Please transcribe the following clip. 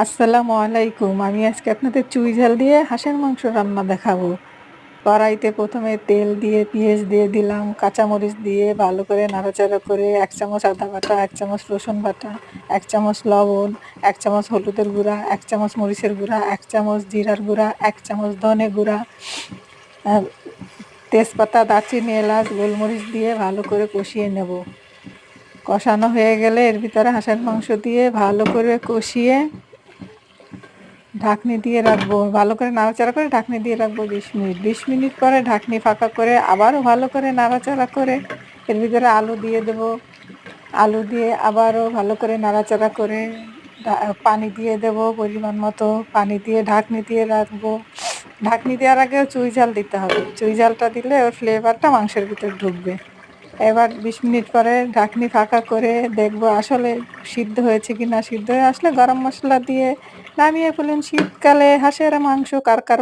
আসসালামু আলাইকুম। আমি আজকে আপনাদের চুই ঝাল দিয়ে হাঁসের মাংস রান্না দেখাবো। কড়াইতে প্রথমে তেল দিয়ে, পেঁয়াজ দিয়ে দিলাম, কাঁচামরিচ দিয়ে ভালো করে নাড়াচাড়া করে এক চামচ আদা বাটা, এক চামচ রসুন বাটা, এক চামচ লবণ, এক চামচ হলুদের গুঁড়া, এক চামচ মরিচের গুঁড়া, এক চামচ জিরার গুঁড়া, এক চামচ ধনে গুঁড়া তেজপাতা, দারচিনি, এলাচ, গোলমরিচ দিয়ে ভালো করে কষিয়ে নেব। কষানো হয়ে গেলে এর ভিতরে হাঁসের মাংস দিয়ে ভালো করে কষিয়ে ঢাকনি দিয়ে রাখব, ভালো করে নাড়াচাড়া করে ঢাকনি দিয়ে রাখব বিশ মিনিট। বিশ মিনিট পরে ঢাকনি ফাঁকা করে আবারও ভালো করে নাড়াচাড়া করে এর ভিতরে আলু দিয়ে দেবো। আলু দিয়ে আবারও ভালো করে নাড়াচাড়া করে পানি দিয়ে দেব পরিমাণ মতো। পানি দিয়ে ঢাকনি দিয়ে রাখব। ঢাকনি দেওয়ার আগে চুই ঝাল দিতে হবে। চুই ঝালটা দিলে ওর ফ্লেভারটা মাংসের ভিতর ঢুকবে। এবার বিশ মিনিট পরে ঢাকনি ফাঁকা করে দেখব আসলে সিদ্ধ হয়েছে কি না সিদ্ধ হয়ে আসলে গরম মশলা দিয়ে নামিয়ে ফেলুন শীতকালে হাঁসের মাংস কার কার